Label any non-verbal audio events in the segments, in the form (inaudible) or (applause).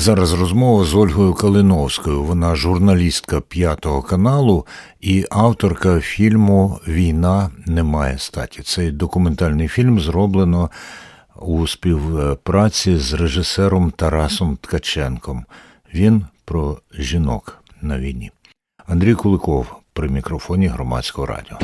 Зараз розмова з Ольгою Калиновською. Вона журналістка п'ятого каналу і авторка фільму Війна не має статі. Цей документальний фільм зроблено у співпраці з режисером Тарасом Ткаченком. Він про жінок на війні. Андрій Куликов при мікрофоні громадського радіо.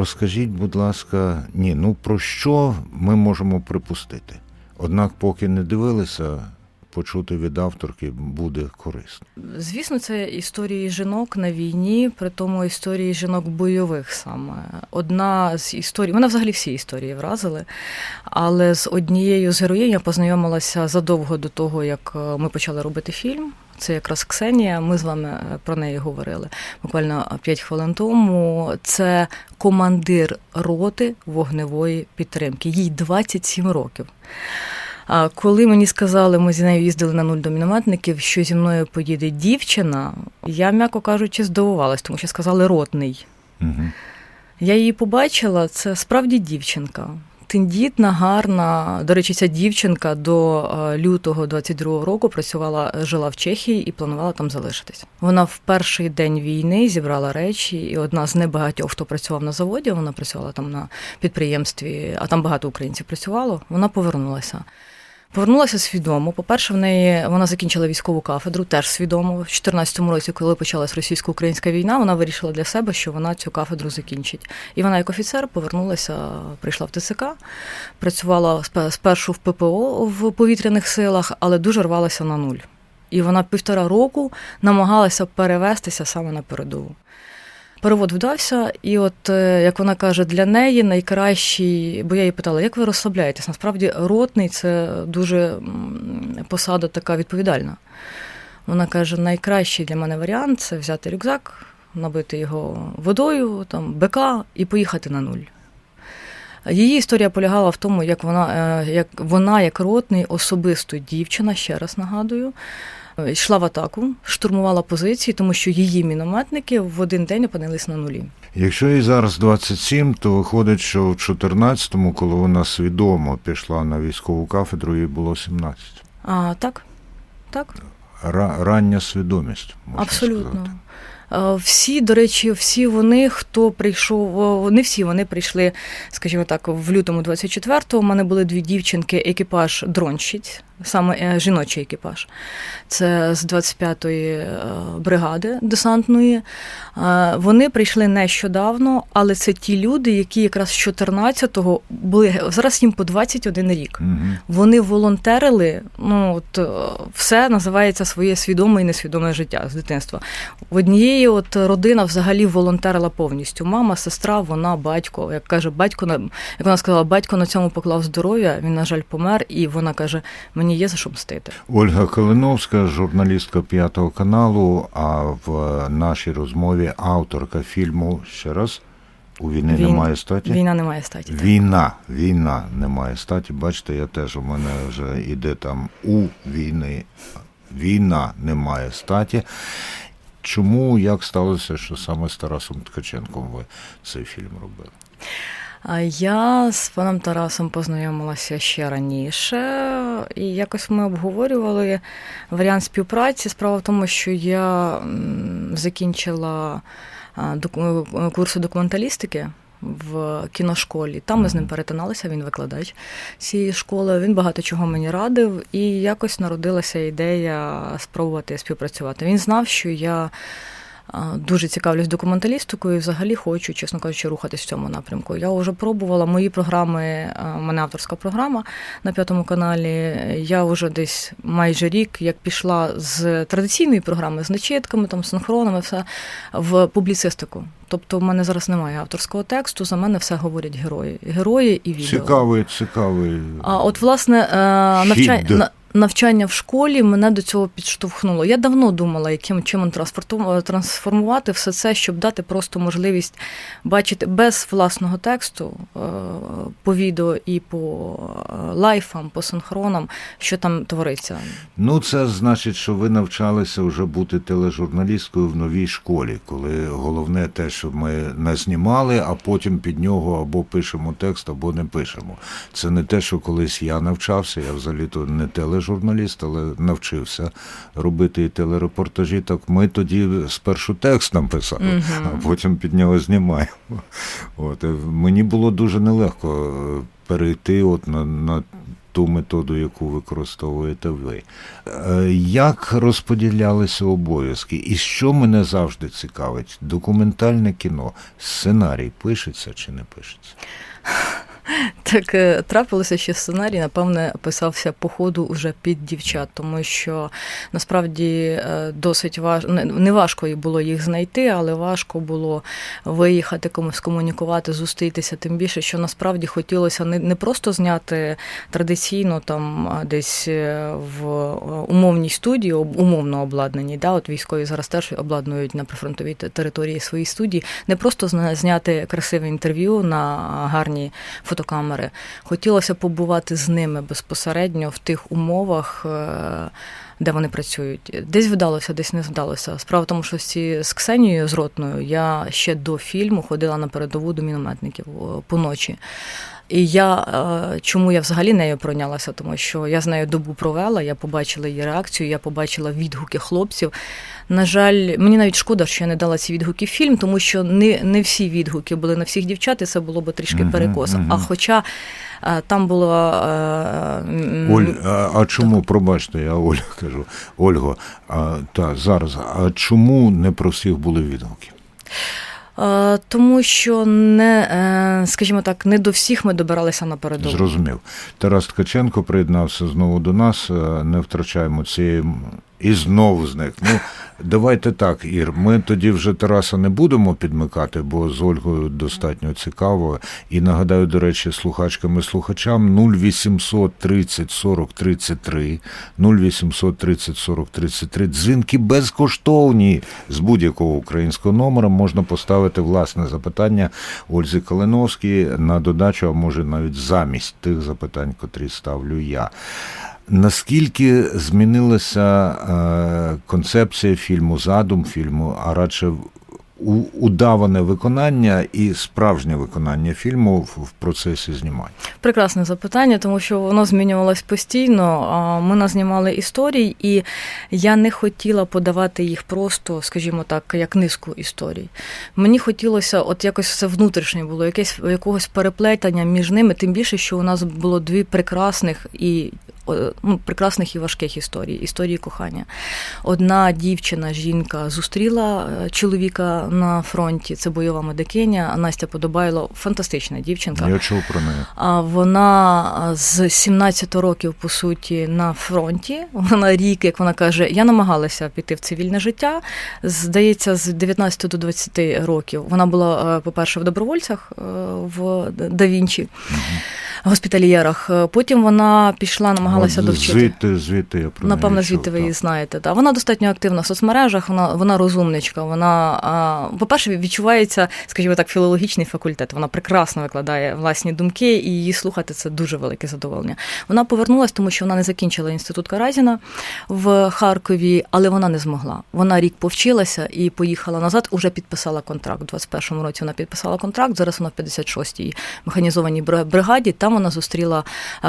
Розкажіть, будь ласка, ні, ну про що ми можемо припустити? Однак, поки не дивилися, почути від авторки буде корисно. Звісно, це історії жінок на війні, при тому історії жінок бойових саме. Одна з історій, мене взагалі всі історії вразили, але з однією з героїнь я познайомилася задовго до того, як е, ми почали робити фільм. Це якраз Ксенія. Ми з вами е, про неї говорили буквально 5 хвилин тому. Це командир роти вогневої підтримки. Їй 27 років. А коли мені сказали, ми з нею їздили на нуль до мінометників, що зі мною поїде дівчина, я, м'яко кажучи, здивувалась, тому що сказали ротний. Угу. Я її побачила, це справді дівчинка. Тендітна, гарна. До речі, ця дівчинка до е, лютого 22-го року працювала, жила в Чехії і планувала там залишитись. Вона в перший день війни зібрала речі, і одна з небагатьох, хто працював на заводі, вона працювала там на підприємстві, а там багато українців працювало. Вона повернулася. Повернулася свідомо. По-перше, в неї вона закінчила військову кафедру, теж свідомо. В 2014 році, коли почалась російсько-українська війна, вона вирішила для себе, що вона цю кафедру закінчить. І вона, як офіцер, повернулася, прийшла в ТСК, працювала спершу в ППО в повітряних силах, але дуже рвалася на нуль. І вона півтора року намагалася перевестися саме на передову. Перевод вдався, і от е, як вона каже, для неї найкращий, бо я її питала, як ви розслабляєтесь? Насправді, ротний це дуже посада така відповідальна. Вона каже: найкращий для мене варіант це взяти рюкзак, набити його водою, там, БК і поїхати на нуль. Її історія полягала в тому, як вона, е, як вона, як ротний, особисто дівчина, ще раз нагадую, йшла в атаку, штурмувала позиції, тому що її мінометники в один день опинились на нулі. Якщо їй зараз 27, то виходить, що в 14-му, коли вона свідомо пішла на військову кафедру, їй було 17. А так, так, Ра- рання свідомість. Можна абсолютно. Сказати. Е, Всі, до речі, всі вони, хто прийшов, не всі вони прийшли, скажімо так, в лютому 24-го. У мене були дві дівчинки, екіпаж дронщиць, саме е, жіночий екіпаж. Це з 25-ї е, бригади десантної. Е, Вони прийшли нещодавно, але це ті люди, які якраз з 14-го були зараз їм по 21 рік. Мгм. Вони волонтерили. Ну от е, все називається своє свідоме і несвідоме життя з дитинства. В однієї от родина взагалі волонтерила повністю. Мама, сестра, вона, батько. Як каже, батько на як вона сказала, батько на цьому поклав здоров'я. Він, на жаль, помер, і вона каже: мені є за що мстити. Ольга Калиновська, журналістка п'ятого каналу, а в нашій розмові авторка фільму ще раз у війни Він- немає статі. Війна не має статі. Війна, війна немає статі. Бачите, я теж у мене вже іде там у війни. Війна немає статі. Чому як сталося, що саме з Тарасом Ткаченком ви цей фільм робили? Я з паном Тарасом познайомилася ще раніше, і якось ми обговорювали варіант співпраці. Справа в тому, що я закінчила курси документалістики. В кіношколі там ми з ним перетиналися. Він викладач цієї школи. Він багато чого мені радив, і якось народилася ідея спробувати співпрацювати. Він знав, що я Дуже цікавлюсь документалістикою і взагалі хочу, чесно кажучи, рухатись в цьому напрямку. Я вже пробувала мої програми, у мене авторська програма на п'ятому каналі. Я вже десь майже рік, як пішла з традиційної програми, з начитками, там, синхронами, все в публіцистику. Тобто в мене зараз немає авторського тексту, за мене все говорять герої. Герої і відео. Цікавий, цікавий. А от власне е, навчання. Навчання в школі мене до цього підштовхнуло. Я давно думала, яким чином транспорту- трансформувати все це, щоб дати просто можливість бачити без власного тексту е, по відео і по е, лайфам, по синхронам, що там твориться. Ну, це значить, що ви навчалися вже бути тележурналісткою в новій школі, коли головне те, що ми не знімали, а потім під нього або пишемо текст, або не пишемо. Це не те, що колись я навчався. Я взагалі-то не тележурналіст, але навчився робити і телерепортажі. Так ми тоді спершу текст нам писали, Мгм. а потім під нього знімаємо. От е, мені було дуже нелегко перейти от на, на ту методу, яку використовуєте ви. Е, Як розподілялися обов'язки? І що мене завжди цікавить? Документальне кіно, сценарій пишеться чи не пишеться? (laughs) (laughs) Так е, трапилося, що сценарій, напевне, писався по ходу уже під дівчат, тому що насправді е, досить важ... не- важко було їх знайти, але важко було виїхати комусь комунікувати, зустрітися. Тим більше, що насправді хотілося не, просто зняти традиційно там десь е, в умовній студії, умовно обладнаній. Да? От військові зараз теж обладнують на прифронтовій території свої студії, не просто зняти красиве інтерв'ю на гарні фотокамери. Хотілося побувати з ними безпосередньо в тих умовах. е, Де вони працюють, десь вдалося, десь не вдалося. Справа в тому, що з Ксенією з Ротною я ще до фільму ходила на передову до мінометників о, по ночі. І я е, чому я взагалі нею пройнялася? Тому що я з нею добу провела, я побачила її реакцію, я побачила відгуки хлопців. На жаль, мені навіть шкода, що я не дала ці відгуки в фільм, тому що не, не всі відгуки були на всіх дівчат, і це було б трішки перекос. А хоча е, там було. е, Оль, а, а чому, пробачте, я Оля (laughs) кажу, Ольго, а, та, зараз, а чому не про всіх були відгуки? е, тому що не, скажімо так, не до всіх ми добиралися на передову. Зрозумів. Тарас Ткаченко приєднався знову до нас. Не втрачаємо цієї. І знову зник. Ну, давайте так, Ір. Ми тоді вже Тараса не будемо підмикати, бо з Ольгою достатньо цікаво. І нагадаю, до речі, слухачкам і слухачам 0800 30 40 33, 0800 30 40 33. Дзвінки безкоштовні з будь-якого українського номера. Можна поставити власне запитання Ользі Калиновській на додачу, а може навіть замість тих запитань, котрі ставлю я. Наскільки змінилася е, концепція фільму, задум фільму, а радше удаване виконання і справжнє виконання фільму в, процесі знімання? Прекрасне запитання, тому що воно змінювалось постійно. Ми назнімали історій, і я не хотіла подавати їх просто, скажімо так, як низку історій. Мені хотілося, от якось все внутрішнє було, якесь якогось переплетення між ними, тим більше, що у нас було дві прекрасних і ну, прекрасних і важких історій, історії кохання. Одна дівчина, жінка зустріла е, чоловіка на фронті, це бойова медикиня, Настя Подобайло, фантастична дівчинка. Я чув про неї. А вона з 17 років, по суті, на фронті. Вона рік, як вона каже, я намагалася піти в цивільне життя. Здається, з 19 до 20 років. Вона була, е, по-перше, в добровольцях е, в Давінчі, госпітальєрах. Е, Потім вона пішла, намагалася довчити. Звідти, звідти я про Напевно, неї звідти ви її знаєте. Та вона достатньо активна в соцмережах. Вона вона розумничка. Вона, по-перше, відчувається, скажімо так, філологічний факультет. Вона прекрасно викладає власні думки, і її слухати це дуже велике задоволення. Вона повернулася, тому що вона не закінчила інститут Каразіна в Харкові, але вона не змогла. Вона рік повчилася і поїхала назад. Уже підписала контракт. У 21-му році вона підписала контракт. Зараз вона в 56-й механізованій бри- бригаді. Там вона зустріла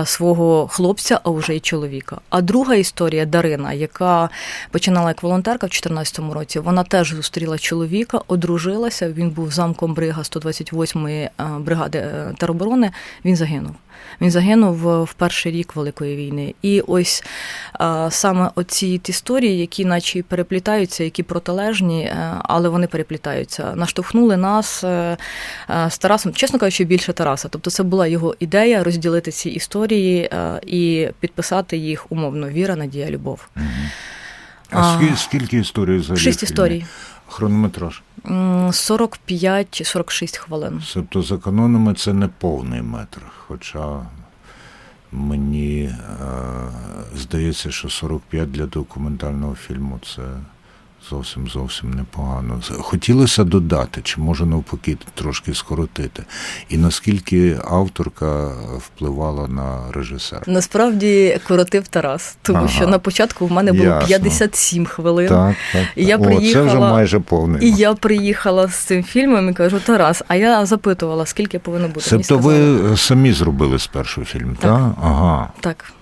свого хлопця, а вже й чоловіка. А друга історія Дарина, яка починала як волонтерка в 14-му році, вона теж зустріла чоловіка, одружилася. Він був замком брига 128-ї е, бригади е, тероборони. Він загинув. Він загинув е, в перший рік Великої війни. І ось е, саме оці історії, які наче переплітаються, які протилежні, е, але вони переплітаються, наштовхнули нас з Тарасом, чесно кажучи, більше Тараса. Тобто це була його ідея розділити ці історії і підписати їх умовно віра, надія, любов. А, скільки історій взагалі? Шість історій. Хронометраж. М, 45-46 хвилин. Тобто за канонами це не повний метр, хоча мені е, здається, що 45 для документального фільму це зовсім зовсім непогано. Хотілося додати, чи може навпаки трошки скоротити. І наскільки авторка впливала на режисера? Насправді коротив Тарас, тому Ага. що на початку в мене було Ясно. 57 хвилин. Так, так. І я О, це вже майже повний. І я приїхала з цим фільмом і кажу, Тарас, а я запитувала, скільки повинно бути. Тобто ви самі зробили спершу фільм, Так. так? Ага. Так.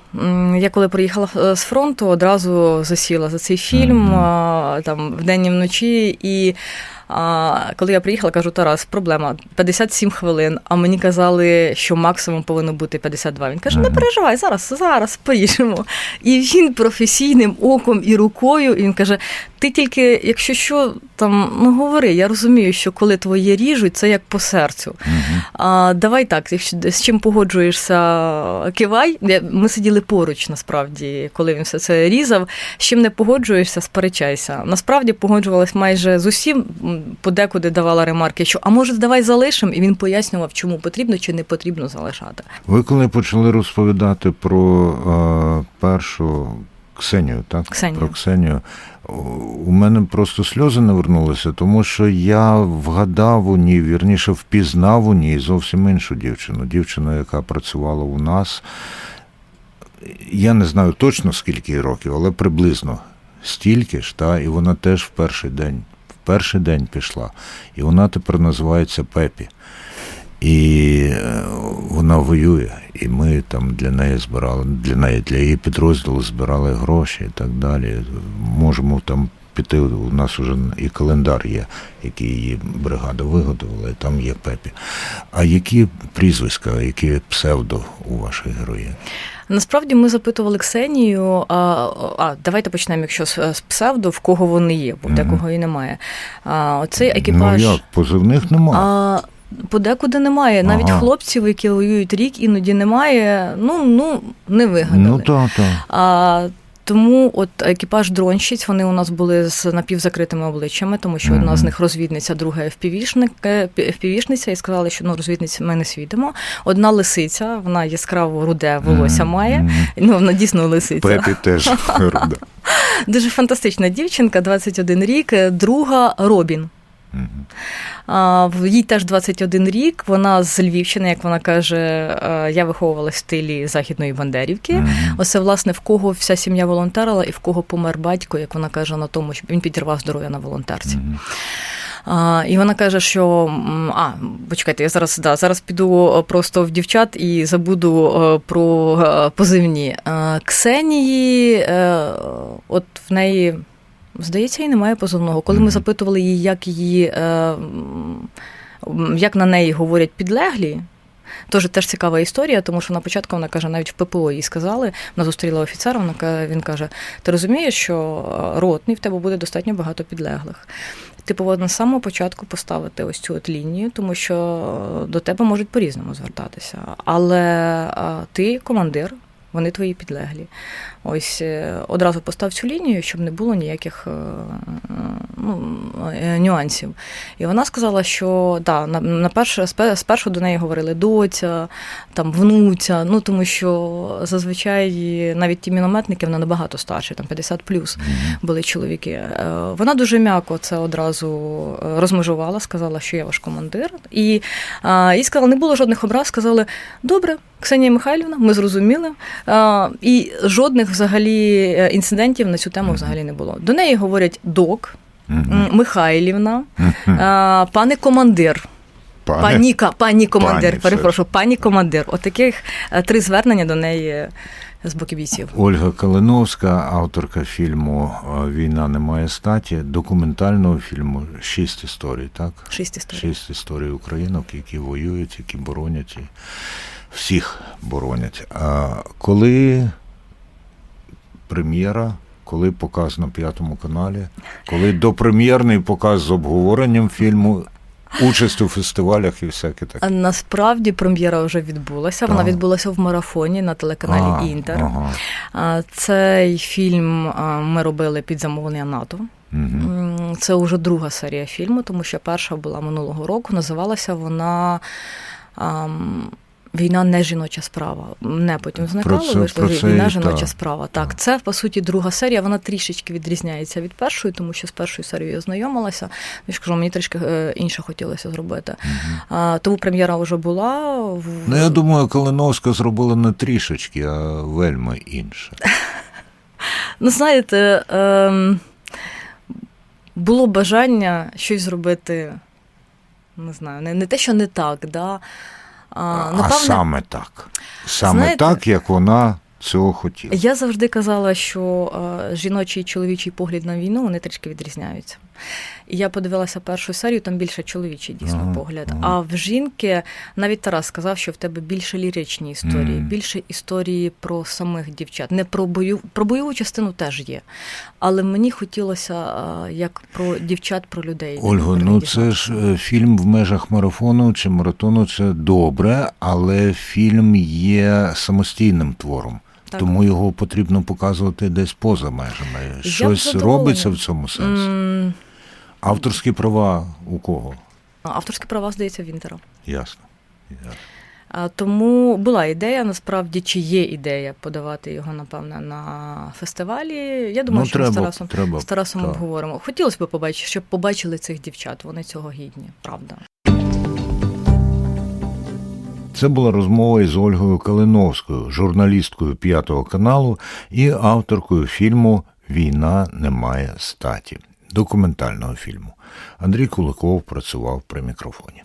Я коли приїхала е, з фронту, одразу засіла за цей фільм mm -hmm. там вдень і вночі. І а, коли я приїхала, кажу, Тарас, проблема 57 хвилин. А мені казали, що максимум повинно бути 52. Він каже: не переживай, зараз, зараз поріжемо. І він професійним оком і рукою. І він каже: ти тільки, якщо що, там ну говори, я розумію, що коли твоє ріжуть, це як по серцю. А, давай так, якщо з чим погоджуєшся, кивай. Ми сиділи поруч, насправді, коли він все це різав. З чим не погоджуєшся, сперечайся. Насправді погоджувалась майже з усім, подекуди давала ремарки, що а може, давай залишимо, і він пояснював, чому потрібно чи не потрібно залишати. Ви коли почали розповідати про е, першу Ксенію, так? Ксенію. Про Ксенію, у- мене просто сльози навернулися, тому що я вгадав у ній, вірніше, впізнав у ній зовсім іншу дівчину. Дівчину, яка працювала у нас. Я не знаю точно скільки їй років, але приблизно стільки ж, та, і вона теж в перший день, перший день пішла. І вона тепер називається Пепі. І е, вона воює, і ми там для неї збирали, для неї, для її підрозділу збирали гроші і так далі. Можемо там піти. У нас вже і календар є, який її бригада виготовила, і там є Пепі. А які прізвиська, які псевдо у ваших героїв? Насправді ми запитували Ксенію. А, а давайте почнемо, якщо з, з псевдо, в кого вони є, бо декого і немає. А, оцей екіпаж. Ну як, позивних немає. А, подекуди немає. Навіть Ага. хлопців, які воюють рік, іноді немає. Ну, ну не вигадали. ну так, так. А, тому от екіпаж дронщиць, вони у нас були з напівзакритими обличчями, тому що одна з них розвідниця, друга FPV-шниця, і сказали, що ну розвідниць ми не свідимо. Одна лисиця, вона яскраво руде волосся має. Ну, вона дійсно лисиця. Пепі теж (laughs) руда. Дуже фантастична дівчинка, 21 рік. Друга Робін. В- їй теж 21 рік. Вона з Львівщини, як вона каже, е, я виховувалась в стилі західної бандерівки. Мгм. Оце, власне, в кого вся сім'я волонтерила і в кого помер батько, як вона каже, на тому, що він підірвав здоров'я на волонтерці. Мгм. А, і вона каже, що а, почекайте, я зараз да, зараз піду е, просто в дівчат і забуду е, про позивні. Ксенії, от в неї. Здається, і немає позивного. Коли ми запитували її, як її е, як на неї говорять підлеглі. Тож теж цікава історія, тому що на початку вона каже, навіть в ППО їй сказали, вона зустріла офіцера, вона він каже: Ти розумієш, що е, ротний в тебе буде достатньо багато підлеглих. Ти повинна з самого початку поставити ось цю от лінію, тому що е, до тебе можуть по-різному звертатися. Але е, ти командир, вони твої підлеглі. Ось е, одразу постав цю лінію, щоб не було ніяких е, ну, е, нюансів. І вона сказала, що да, на, на перше, спершу до неї говорили доця, там внуця, ну тому що зазвичай навіть ті мінометники вони набагато старші, там 50 плюс були чоловіки. Вона дуже м'яко це одразу розмежувала, сказала, що я ваш командир. І а, їй сказали, не було жодних образ, сказали, добре, Ксенія Михайлівна, ми зрозуміли. І жодних взагалі е, інцидентів на цю тему взагалі не було. До неї говорять док, Михайлівна, пане командир. Пане. Пані, пані командир, Пані, все перепрошую, пані командир. Отаких е, три звернення до неї з боку бійців. Ольга Калиновська, авторка фільму е, Війна не має статі, документального фільму Шість історій, так? Шість історій. Шість історій українок, які воюють, які боронять і всіх боронять. А коли прем'єра, коли показ на п'ятому каналі, коли допрем'єрний показ з обговоренням фільму, участь у фестивалях і всяке таке. Насправді прем'єра вже відбулася. Вона Так. відбулася в марафоні на телеканалі А, Інтер. Ага. Цей фільм ми робили під замовлення НАТО. М, Це вже друга серія фільму, тому що перша була минулого року. Називалася вона Війна не жіноча справа. Не потім зникало, Про це- вийшло це війна жіноча так. справа. Так, це по суті друга серія. Вона трішечки відрізняється від першої, тому що з першою серією я знайомилася. Я ж кажу, мені трішки е, інше хотілося зробити. А, тому прем'єра вже була. в- Ну, я думаю, Калиновська зробила не трішечки, а вельми інше. (laughs) Ну, знаєте, ем, було бажання щось зробити. Не знаю, не, не те, що не так, да. А, А, саме так. Саме Знаєте- так, як вона цього хотіла. Я завжди казала, що е, жіночий і чоловічий погляд на війну вони трішки відрізняються. І я подивилася першу серію, там більше чоловічий дійсно Ага, погляд. ага. А в жінки навіть Тарас сказав, що в тебе більше ліричні історії, Мгм. більше історії про самих дівчат. Не про бою про бойову частину теж є. Але мені хотілося е, як про дівчат, про людей. Ольго, про ну це ж е, фільм в межах марафону чи маратону це добре, але фільм є самостійним твором. Так. Тому його потрібно показувати десь поза межами. Щось робиться в цьому сенсі. М, Авторські права у кого? Авторські права, здається, Вінтера. Ясно. Ясно. Тому була ідея, насправді, чи є ідея подавати його, напевне, на фестивалі. Я думаю, ну, що ми з Тарасом, треба. з Тарасом обговоримо. Хотілося б побачити, щоб побачили цих дівчат. Вони цього гідні, правда. Це була розмова із Ольгою Калиновською, журналісткою п'ятого каналу і авторкою фільму Війна не має статі документального фільму. Андрій Куликов працював при мікрофоні.